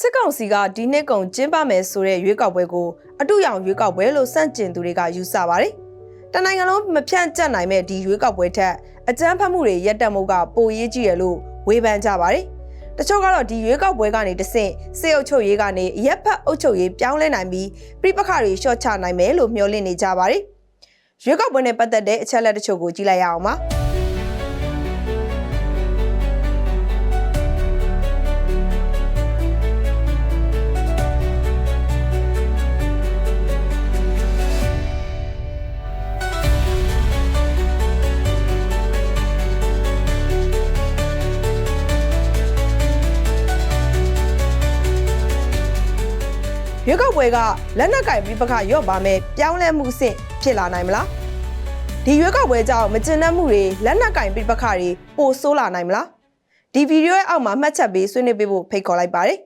စစ်ကောင်စီကဒီနှစ်ကုန်ကျင်းပမယ်ဆိုတဲ့ရွေးကောက်ပွဲကိုအတူရောင်ရွေးကောက်ပွဲလို့စန့်ကျင်သူတွေကယူဆပါတယ်။တနိုင်ငံလုံးမဖြန့်ကျက်နိုင်မဲ့ဒီရွေးကောက်ပွဲထက်အကြမ်းဖက်မှုတွေရပ်တန့်မှုကပိုရေးကြီးရလို့ဝေဖန်ကြပါတယ်။တချို့ကတော့ဒီရွေးကောက်ပွဲကနေတဆင့်စေအုပ်ချုပ်ရေးကနေအရက်ဖက်အုပ်ချုပ်ရေးပြောင်းလဲနိုင်ပြီးပြိပခါတွေရှော့ချနိုင်မယ်လို့မျှော်လင့်နေကြပါတယ်။ရွေးကောက်ပွဲနဲ့ပတ်သက်တဲ့အချက်အလက်တချို့ကိုကြည့်လိုက်ရအောင်ပါ။ ရွေးကောက်ပွဲကလက်နက်ကင်ပြပခရော့ပါမယ်ပြောင်းလဲမှုအဆင့်ဖြစ်လာနိုင်မလားဒီရွေးကောက်ပွဲကြောင့်မကျင်တတ်မှုတွေလက်နက်ကင်ပြပခတွေပိုဆိုးလာနိုင်မလားဒီဗီဒီယိုရဲ့အောက်မှာမှတ်ချက်ပေးဆွေးနွေးပေးဖို့ဖိတ်ခေါ်လိုက်ပါတယ်